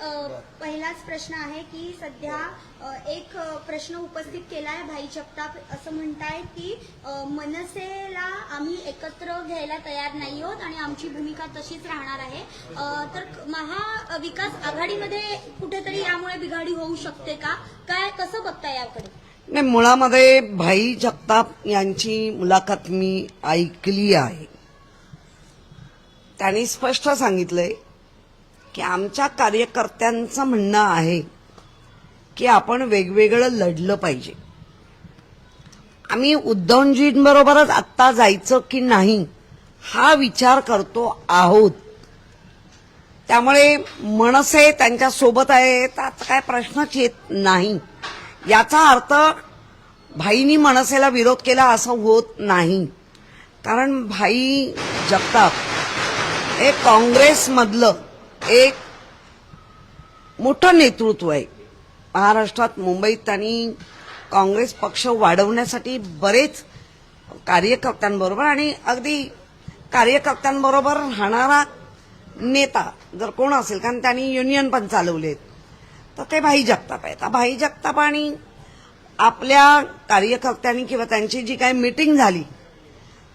पहिलाच प्रश्न आहे की सध्या एक प्रश्न उपस्थित केला आहे भाई जगताप असं म्हणतायत की मनसेला आम्ही एकत्र घ्यायला तयार नाही आहोत आणि आमची भूमिका तशीच राहणार आहे. तर महाविकास आघाडीमध्ये कुठेतरी यामुळे बिघाडी होऊ शकते का? काय कसं बघता याकडे? नाही मुळामध्ये भाई जगताप यांची मुलाखत मी ऐकली आहे. त्यांनी स्पष्ट सांगितलंय की आमच्या कार्यकर्त्यांचं म्हणणं आहे की आपण वेगवेगळं लढलं पाहिजे. आम्ही उद्धवजींबरोबरच आत्ता जायचं की नाही हा विचार करतो आहोत. त्यामुळे मनसे त्यांच्यासोबत आहे त्याचा काय प्रश्नच येत नाही. याचा अर्थ भाईनी मनसेला विरोध केला असं होत नाही. कारण भाई जगताप हे काँग्रेसमधलं एक मोठं नेतृत्व आहे. महाराष्ट्रात मुंबईत त्यांनी काँग्रेस पक्ष वाढवण्यासाठी बरेच कार्यकर्त्यांबरोबर आणि अगदी कार्यकर्त्यांबरोबर राहणारा नेता जर कोण असेल कारण त्यांनी युनियन पण चालवलेत तर ते भाई जगताप आहेत. आता भाई जगताप आणि आपल्या कार्यकर्त्यांनी किंवा त्यांची जी काही मिटिंग झाली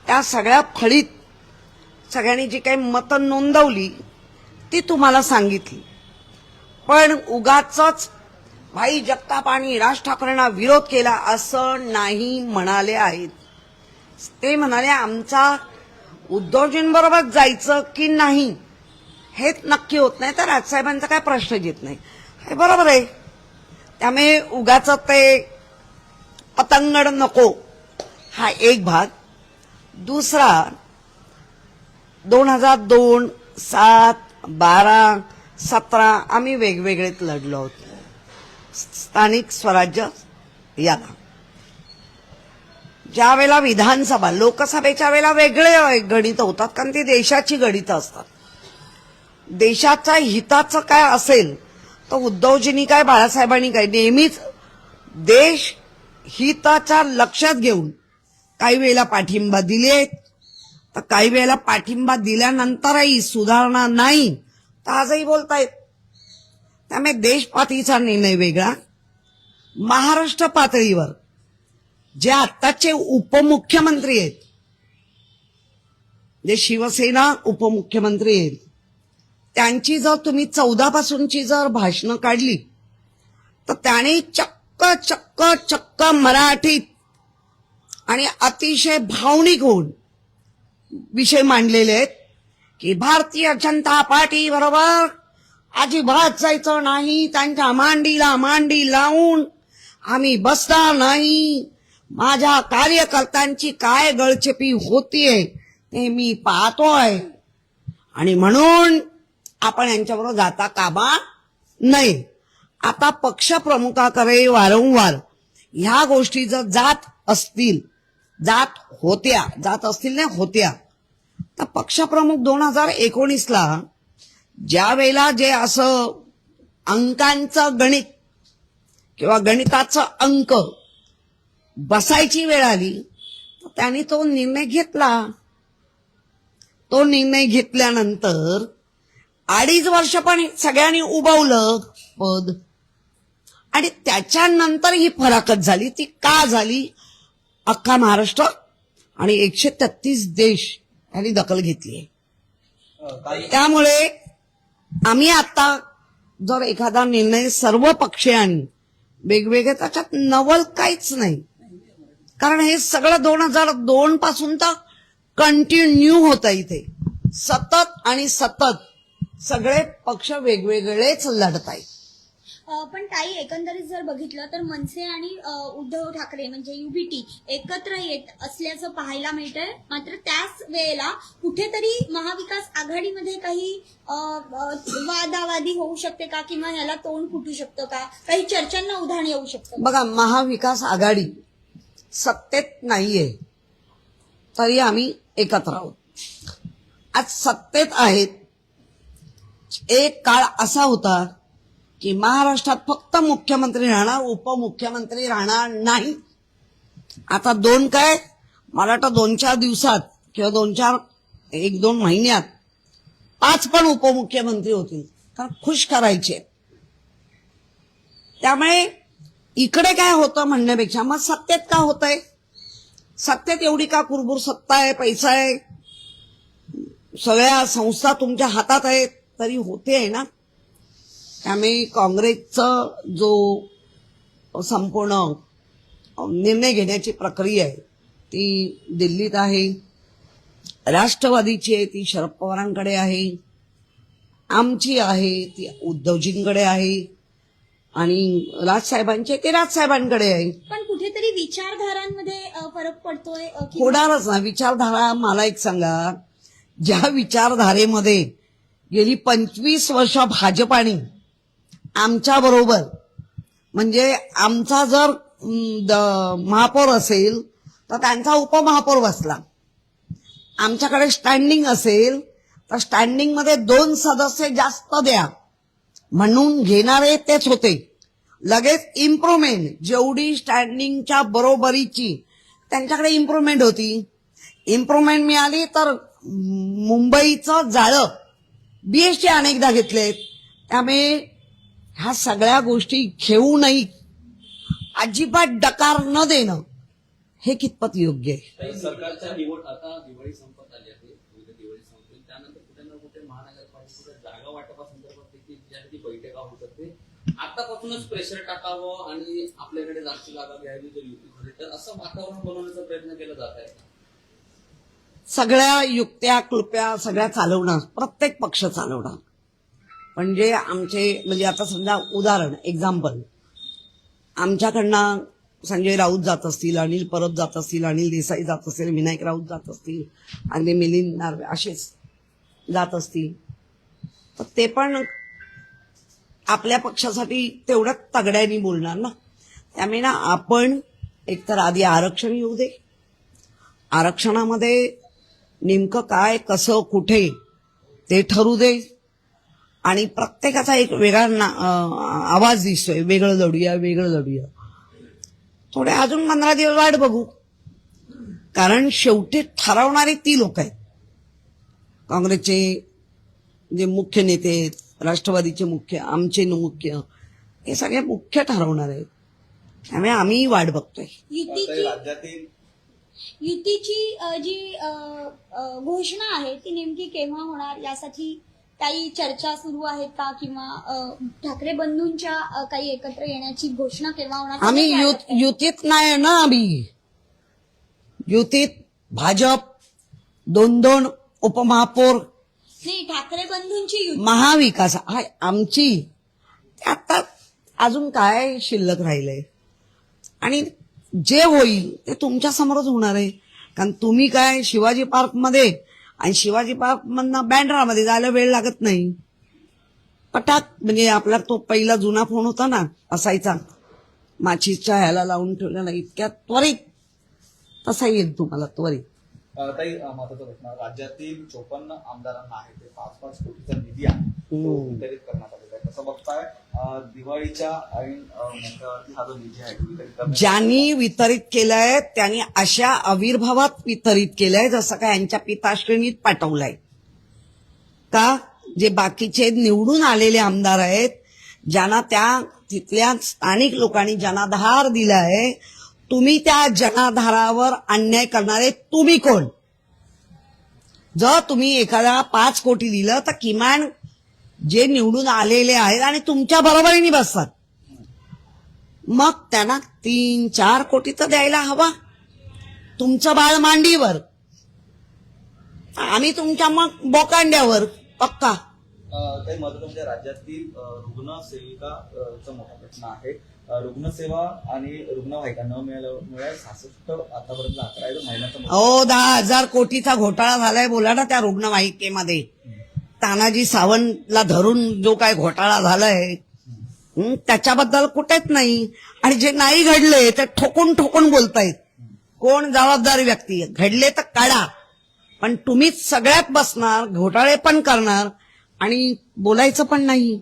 त्या सगळ्या फळीत सगळ्यांनी जी काही मतं नोंदवली ती तुम्हाला सांगितली. पण उगाच भाई जगताप आणि राज ठाकरेंना विरोध केला असं नाही म्हणाले आहेत. ते म्हणाले आमचा उद्धवजींबरोबर जायचं की नाही हेच नक्की होत नाही तर राजसाहेबांचा काय प्रश्न येत नाही. हे बरोबर आहे. त्यामुळे उगाच ते पतंगड नको. हा एक भाग. दुसरा दोन हजार दोन सात बारा सतरा आम्ही वेगवेगळेच लढलो आहोत. स्थानिक स्वराज्य याला. ज्या वेळेला विधानसभा लोकसभेच्या वेळेला वेगळे गणित होतात कारण ती देशाची गणितं असतात. देशाच्या हिताचं काय असेल तर उद्धवजींनी काय बाळासाहेबांनी काय नेहमीच देश हिताच्या लक्षात घेऊन काही वेळेला पाठिंबा दिले तर काही वेळेला पाठिंबा दिल्यानंतरही सुधारणा नाही तर आजही बोलतायत. त्यामुळे देशपातीचा निर्णय वेगळा. महाराष्ट्र पातळीवर जे आत्ताचे उपमुख्यमंत्री आहेत जे शिवसेना उपमुख्यमंत्री आहेत त्यांची जर तुम्ही चौदा पासूनची जर भाषणं काढली तर त्याने चक्क चक्क चक्क मराठीत आणि अतिशय भावनिक होऊन विषय मांडलेले आहेत की भारतीय जनता पार्टी बरोबर अजिबात जायचं नाही त्यांच्या मांडीला मांडी लावून आम्ही बसणार नाही. माझ्या कार्यकर्त्यांची काय गळचेपी होतीये ते मी पाहतोय. आणि म्हणून आपण यांच्याबरोबर जाता कामा नये. आता पक्षप्रमुखाकडे वारंवार ह्या गोष्टी जर जात असतील जात होत्या जात असतील नाही होत्या तर पक्षप्रमुख दोन हजार एकोणीसला ज्या वेळेला जे असं अंकांचं गणित किंवा गणिताचं अंक बसायची वेळ आली तर त्यांनी तो निर्णय घेतला. तो निर्णय घेतल्यानंतर अडीच वर्ष पण सगळ्यांनी उभवलं पद. आणि त्याच्यानंतर ही फराकत झाली. ती का झाली? अख्खा महाराष्ट्र आणि एकशे तेहतीस देश यांनी दखल घेतली. आहे त्यामुळे आम्ही आता जर एखादा निर्णय सर्व पक्षीयांनी वेगवेगळे त्याच्यात नवल काहीच नाही. कारण हे सगळं दोन हजार दोन पासून तर कंटिन्यू होतं इथे. सतत आणि सतत सगळे पक्ष वेगवेगळेच लढत आहेत पण ताई एकंदरीत जर बघितलं तर मनसे आणि उद्धव ठाकरे म्हणजे युबीटी एकत्र येत असल्याचं पाहायला मिळतंय. मात्र त्याच वेळेला कुठेतरी महाविकास आघाडीमध्ये काही वादावादी होऊ शकते का? किंवा याला तोंड फुटू शकतं का? काही चर्चांना उधाण येऊ शकतं बघा महाविकास आघाडी सत्तेत नाहीये तरी आम्ही एकत्र आहोत. आज सत्तेत आहेत. एक काळ असा होता की महाराष्ट्रात फक्त मुख्यमंत्री राहणार उपमुख्यमंत्री राहणार नाही. आता दोन काय? मला वाटतं दोन चार दिवसात किंवा दोन चार एक दोन महिन्यात पाच पण उपमुख्यमंत्री होतील. कारण खुश करायचे. त्यामुळे इकडे काय होतं म्हणण्यापेक्षा मग सत्तेत का होत आहे सत्तेत एवढी का कुरबुर सत्ता आहे पैसा आहे? सगळ्या संस्था तुमच्या हातात आहेत तरी होते आहे ना? त्यामुळे काँग्रेसचं जो संपूर्ण निर्णय घेण्याची प्रक्रिया आहे ती दिल्लीत आहे. राष्ट्रवादीची आहे ती शरद पवारांकडे आहे. आमची आहे ती उद्धवजींकडे आहे. आणि राजसाहेबांची ते राजसाहेबांकडे आहे. पण कुठेतरी विचारधारांमध्ये फरक पडतोय होणारच ना. विचारधारा मला एक सांगा. ज्या विचारधारेमध्ये गेली पंचवीस वर्ष भाजपाने आमच्या बरोबर. म्हणजे आमचा जर द- महापौर असेल तर त्यांचा उपमहापौर बसला. आमच्याकडे स्टँडिंग असेल तर स्टँडिंगमध्ये दोन सदस्य जास्त द्या. म्हणून घेणारे तेच होते. लगेच इम्प्रुव्हमेंट जेवढी स्टँडिंगच्या बरोबरीची त्यांच्याकडे इम्प्रुव्हमेंट होती. इम्प्रुव्हमेंट मिळाली तर मुंबईचं जाळं. बीएसटी अनेकदा घेतलेत. त्यामुळे ह्या सगळ्या गोष्टी घेऊ नये. अजिबात डकार न देणं हे कितपत योग्य आहे? सरकारच्या निवड आता दिवाळी संपत आली आहे. दिवाळी संपेल त्यानंतर कुठे ना कुठे महानगरपालिकेच्या जागा वाटपासंदर्भात देखील बैठका होत असते आतापासूनच प्रेशर टाकावं आणि आपल्याकडे जास्त जागा घ्यावी जर युती झाली तर असं वातावरण बनवण्याचा प्रयत्न केला जात आहे. सगळ्या युक्त्या क्लुप्या सगळ्या चालवणार प्रत्येक पक्ष चालवणार. म्हणजे आमचे म्हणजे आता समजा उदाहरण एक्झाम्पल आमच्याकडनं संजय राऊत जात असतील अनिल परब जात असतील अनिल देसाई जात असतील विनायक राऊत जात असतील आणि मिलिंद नार्वे असेच जात असतील. तर ते पण आपल्या पक्षासाठी तेवढ्याच तगड्यानी बोलणार ना. त्यामुळे ना आपण एकतर आधी आरक्षण येऊ दे. आरक्षणामध्ये नेमकं काय कसं कुठे ते ठरू दे. आणि प्रत्येकाचा एक वेगळा ना आवाज दिसतोय. वेगळं लढूया वेगळं लढूया. थोडे अजून पंधरा दिवस वाट बघू. कारण शेवटी ठरवणारे ती लोक आहेत. काँग्रेसचे जे मुख्य नेते आहेत राष्ट्रवादीचे मुख्य आमचे मुख्य हे सगळे मुख्य ठरवणार आहेत. त्यामुळे आम्ही वाट बघतोय. युतीची जी घोषणा आहे ती नेमकी केव्हा होणार? यासाठी काही चर्चा सुरू आहेत का? किंवा ठाकरे बंधूंच्या काही एकत्र येण्याची घोषणा केव्हा होणार? आम्ही युत? युतीत नाही ना आम्ही. युतीत भाजप दोन दोन उपमहापौर नाही ठाकरे बंधूंची युती. महाविकास हाय आमची. ते आता अजून काय शिल्लक राहिलंय? आणि जे होईल ते तुमच्या समोरच होणार आहे. कारण तुम्ही काय शिवाजी पार्कमध्ये आणि शिवाजी पार्क मधनं बँड्रामध्ये जायला वेळ लागत नाही. पटाक म्हणजे आपला तो पहिला जुना फोन होता ना असायचा. माचीच्या ह्याला लावून ठेवलेला इतक्या त्वरित. तसा येईल तुम्हाला त्वरित. अ, ताई अ, महत्त्वाचा प्रश्न. राज्यातील चोपन्न आमदारांना आहे ते पाच पाच कोटीचा निधी आहे. तो हम्म. वितरित करण्यात आहे कसं बघताय. दिवाळीच्या ज्यांनी वितरित केलंय त्यांनी अशा आविर्भावात वितरित केलंय जसं काय यांच्या पिताश्रेणीत पाठवलंय. का? जे बाकीचे निवडून आलेले आमदार आहेत ज्यांना त्या तिथल्या स्थानिक लोकांनी जनाधार दिलाय तुम्ही त्या जनाधारावर अन्याय करणारे तुम्ही कोण? जर तुम्ही एखाद्या पाच कोटी दिलं तर किमान जे निवडून आलेले आहेत आणि तुमच्या बरोबरीने बसतात. मग त्यांना तीन चार कोटी तर द्यायला हवा. तुमचं बाळ मांडीवर. आम्ही तुमच्या मग बोकांड्यावर. पक्का. काही महत्वाचं म्हणजे राज्यातील अ, रुग्णसेविका अ, चा मोठा प्रश्न आहे. रुग्णसेवा आणि रुग्णवाहिका न मिळाल्यामुळे सहासष्ट आतापर्यंत जो महिन्याचा अहो दहा हजार कोटीचा घोटाळा झालाय. बोला ना त्या रुग्णवाहिकेमध्ये तानाजी सावंतला धरून जो काय घोटाळा झालाय त्याच्याबद्दल कुठेच नाही. आणि जे नाही घडले ते ठोकून ठोकून बोलतायत. कोण जबाबदार व्यक्ती? घडले तर काढा. पण तुम्हीच सगळ्यात बसणार घोटाळे पण करणार आणि बोलायचं पण नाही.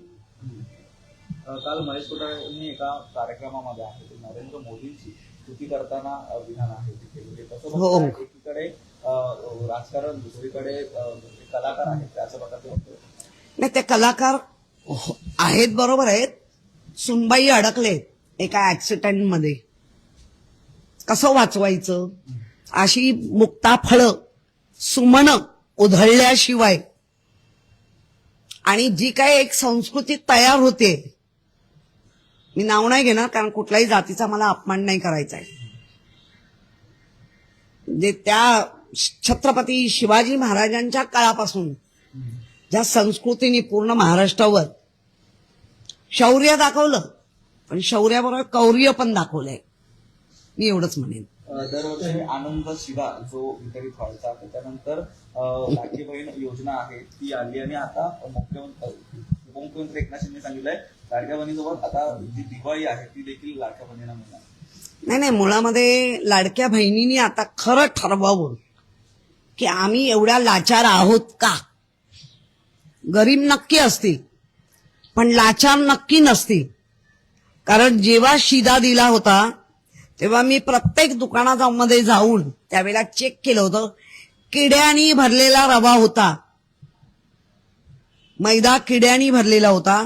काल महेश कोठारेंनी एका कार्यक्रमामध्ये आहे ते नरेंद्र मोदींची स्तुती करताना विधान आहे. हो. एकीकडे राजकारण दुसरीकडे कलाकार आहेत त्याच्या प्रकारचे नाही ते कलाकार आहेत बरोबर आहेत. सुनबाई अडकले एका ऍक्सिडेंटमध्ये. कसं वाचवायचं? अशी मुक्ता फळं सुमन उधळल्याशिवाय. आणि जी काय एक संस्कृती तयार होते मी नाव नाही घेणार कारण कुठल्याही जातीचा मला अपमान नाही करायचा आहे. जे त्या छत्रपती शिवाजी महाराजांच्या काळापासून ज्या संस्कृतीने पूर्ण महाराष्ट्रावर शौर्य दाखवलं पण शौर्याबरोबर कौर्य पण दाखवलंय. मी एवढंच म्हणेन. दरवर्षी आनंद शिधा जो वितरित व्हायचा त्याच्यानंतर लाडकी बहीण योजना आहे ती आली आणि आता मुख्यमंत्री उपमुख्यमंत्री एकनाथ शिंदे सांगितलंय लाडक्या बहिणीसोबत आता जी दिवाळी आहे ती देखील लाडक्या बहिणींना मिळणार. नाही नाही मुळामध्ये लाडक्या बहिणींनी आता खरं ठरवावं. की आम्ही एवढ्या लाचार आहोत का? गरीब नक्की असतील पण लाचार नक्की नसतील. कारण जेव्हा शिदा दिला होता तेव्हा मी प्रत्येक दुकानामध्ये जाऊन त्यावेळेला चेक केलं होतं. किड्यानी भरलेला रवा होता. मैदा किड्यानी भरलेला होता.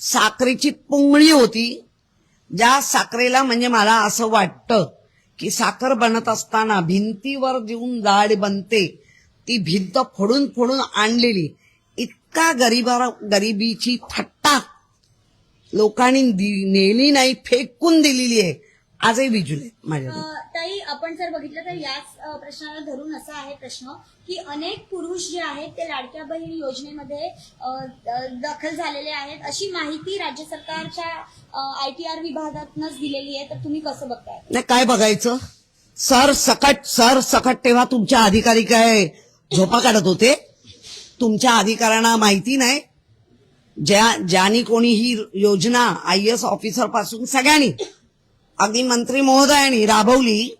साखरेची पुंगळी होती. ज्या साखरेला म्हणजे मला असं वाटतं की साखर बनत असताना भिंतीवर देऊन जाड बनते. ती भिंत फोडून फोडून आणलेली. इतका गरीबा गरिबीची थट्टा. लोकांनी दि- नेली नाही फेकून दिलेली आहे. आजही विजुले माझ्याकडे. अ, ताई आपण जर बघितलं तर याच अ, प्रश्नाला धरून असा आहे प्रश्न की अनेक पुरुष जे आहेत ते लाडक्या बहीण योजनेमध्ये अ, अ, दखल झालेले आहेत. अशी माहिती राज्य सरकारच्या आय टी आर विभागातनच दिलेली आहे. तर तुम्ही कसं बघताय? नाही काय बघायचं? सर सकट सर सकट तेव्हा तुमच्या अधिकारी काय झोपा काढत होते? तुमच्या अधिकाऱ्यांना माहिती नाही? ज्या ज्यांनी कोणी ही योजना आय एस ऑफिसरपासून सगळ्यांनी अगदी मंत्री महोदयांनी राबवली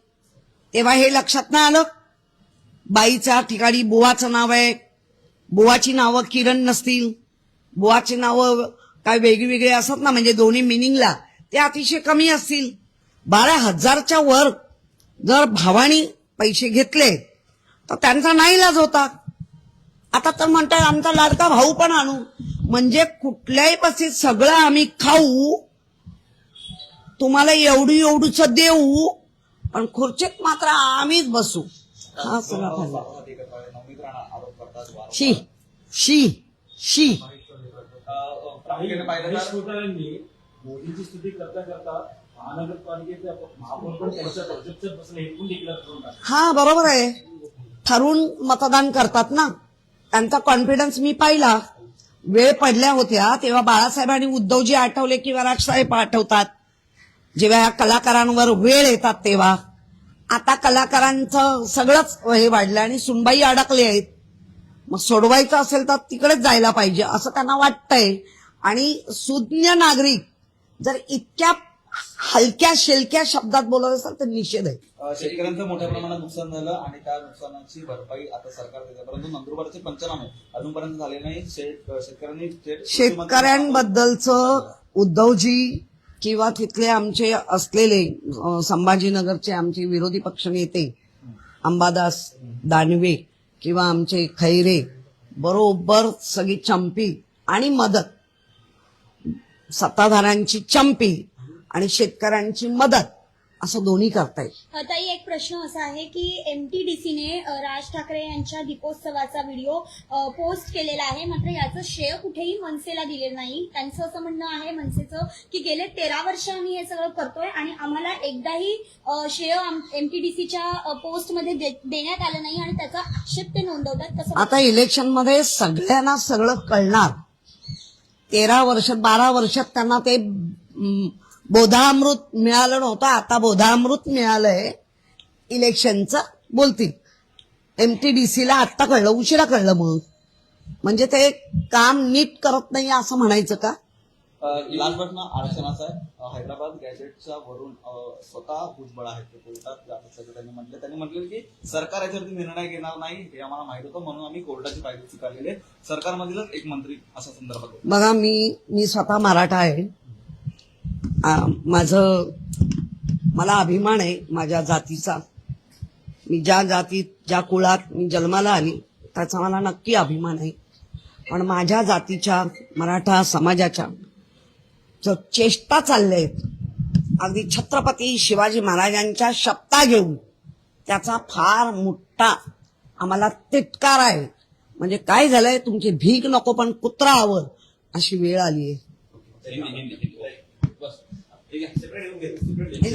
तेव्हा हे लक्षात नाही आलं? बाईच्या ठिकाणी बुवाचं नाव आहे. बुवाची नावं किरण नसतील. बुवाची नावं काय वेगवेगळे असत असतात ना म्हणजे दोन्ही मिनिंगला ते अतिशय कमी असतील. बारा हजारच्या वर जर भावानी पैसे घेतले तर त्यांचा नाईलाज होता. आता तर म्हणतात आमचा लाडका भाऊ पण आणू. म्हणजे कुठल्याही परिस्थितीत सगळं आम्ही खाऊ तुम्हाला एवढी एवढूच देऊ पण खुर्चीत मात्र आम्हीच बसू. हा सगळा. शी शी शी. मोदींची स्तुती करता करता महानगरपालिकेचे हे हा बरोबर आहे. ठरून मतदान करतात ना. त्यांचा कॉन्फिडन्स मी पाहिला. वेळ पडल्या होत्या तेव्हा बाळासाहेबांनी उद्धवजी आठवले किंवा राजसाहेब आठवतात. जेव्हा ह्या कलाकारांवर वेळ येतात तेव्हा आता कलाकारांचं सगळंच हे वाढलं आणि सुनबाई अडकले आहेत. मग सोडवायचं असेल तर तिकडेच जायला पाहिजे असं त्यांना वाटतंय. आणि सुज्ञ नागरिक जर इतक्या हलक्या शेलक्या शब्दात बोलत असेल तर निषेध आहे. शेतकऱ्यांचं मोठ्या प्रमाणात नुकसान झालं आणि त्या नुकसानाची भरपाई आता सरकार देते. परंतु नंदुरबारचे पंचनामे अजूनपर्यंत झाले नाही शेत- शेतकऱ्यांनी शेतकऱ्यांबद्दलचं उद्धवजी किंवा तिथले आमचे असलेले संभाजीनगरचे आमचे विरोधी पक्षनेते अंबादास दानवे किंवा आमचे खैरे बरोबर सगळी चंपी आणि मदत. सत्ताधाऱ्यांची चंपी आणि शेतकऱ्यांची मदत. असं दोन्ही करतायत अ, ताई एक प्रश्न असा आहे की एमटीडीसीने राज ठाकरे यांच्या दीपोत्सवाचा व्हिडिओ पोस्ट केलेला आहे. मात्र याचं श्रेय कुठेही मनसेला दिलेलं नाही. त्यांचं असं म्हणणं आहे मनसेचं की गेले तेरा वर्ष आम्ही हे सगळं करतोय आणि आम्हाला एकदाही श्रेय एमटीडीसीच्या पोस्टमध्ये देण्यात आलं नाही आणि त्याचा आक्षेप ते नोंदवतात कसं आता इलेक्शनमध्ये सगळ्यांना सगळं कळणार. तेरा वर्ष बारा वर्षात त्यांना ते बोधामृत मिळालं नव्हतं आता बोधामृत मिळालंय. इलेक्शनचं बोलतील. एमटीडीसीला आत्ता कळलं उशिरा कळलं मग म्हणजे ते काम नीट करत नाही असं म्हणायचं का? प्रश्न आरक्षणाचा हैदराबाद गॅजेटच्या वरून स्वतः भुजबळ आहेत ते असल्याचं त्यांनी म्हटलं त्यांनी म्हटलं की सरकार याच्यावरती निर्णय घेणार नाही हे आम्हाला माहीत होतं म्हणून आम्ही कोर्टाची पायरी स्वीकारलेली सरकारमधीलच एक मंत्री अशा संदर्भात बघा मी मी स्वतः मराठा आहे. माझं मला अभिमान आहे माझ्या जातीचा. मी ज्या जातीत ज्या कुळात मी जन्माला आली त्याचा मला नक्की अभिमान आहे. पण माझ्या जातीच्या मराठा समाजाच्या जो चेष्टा चाललेत अगदी छत्रपती शिवाजी महाराजांच्या शब्दा घेऊन त्याचा फार मोठा आम्हाला तिटकार आहे. म्हणजे काय झालंय तुमची भीक नको पण कुत्रा हवं अशी वेळ आली आहे Ella siempre, siempre